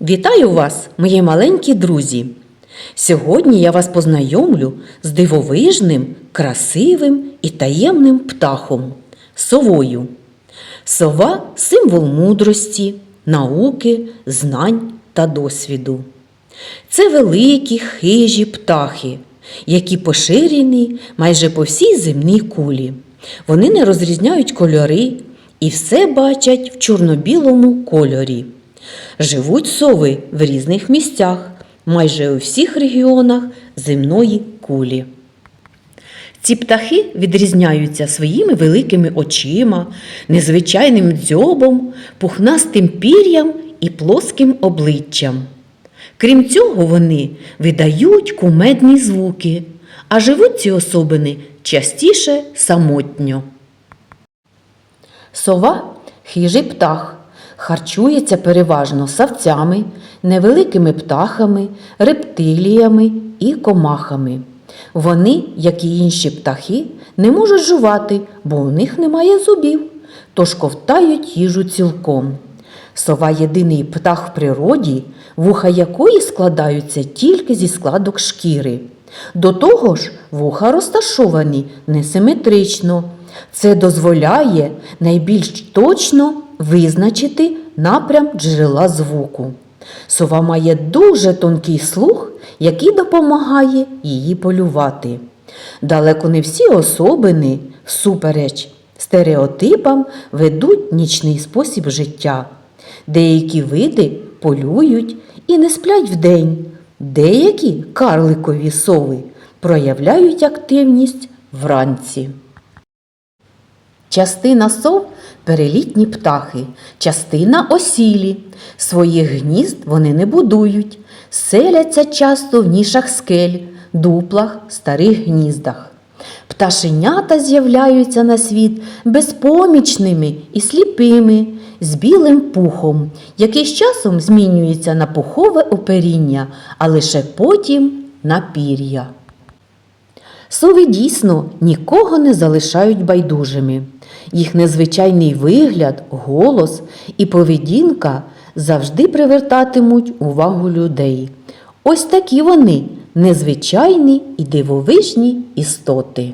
Вітаю вас, мої маленькі друзі! Сьогодні я вас познайомлю з дивовижним, красивим і таємним птахом совою. Сова символ мудрості, науки, знань та досвіду. Це великі хижі птахи, які поширені майже по всій земній кулі. Вони не розрізняють кольори і все бачать в чорно-білому кольорі. Живуть сови в різних місцях, майже у всіх регіонах земної кулі. Ці птахи відрізняються своїми великими очима, незвичайним дзьобом, пухнастим пір'ям і плоским обличчям. Крім цього, вони видають кумедні звуки, а живуть ці особини частіше самотньо. Сова хижий птах, харчується переважно савцями, невеликими птахами, рептиліями і комахами. Вони, як і інші птахи, не можуть жувати, бо у них немає зубів, тож ковтають їжу цілком. Сова єдиний птах в природі, вуха якої складаються тільки зі складок шкіри. До того ж, вуха розташовані несиметрично. Це дозволяє найбільш точно визначити напрям джерела звуку. Сова має дуже тонкий слух, який допомагає її полювати. Далеко не всі особини, всупереч стереотипам, ведуть нічний спосіб життя. Деякі види полюють і не сплять вдень. Деякі карликові сови проявляють активність вранці. Частина сов перелітні птахи, частина осілі. Своїх гнізд вони не будують, селяться часто в нішах скель, дуплах, старих гніздах. Пташенята з'являються на світ безпомічними і сліпими, з білим пухом, який з часом змінюється на пухове оперіння, а лише потім на пір'я. Сови дійсно нікого не залишають байдужими. Їх незвичайний вигляд, голос і поведінка завжди привертатимуть увагу людей. Ось такі вони незвичайні і дивовижні істоти.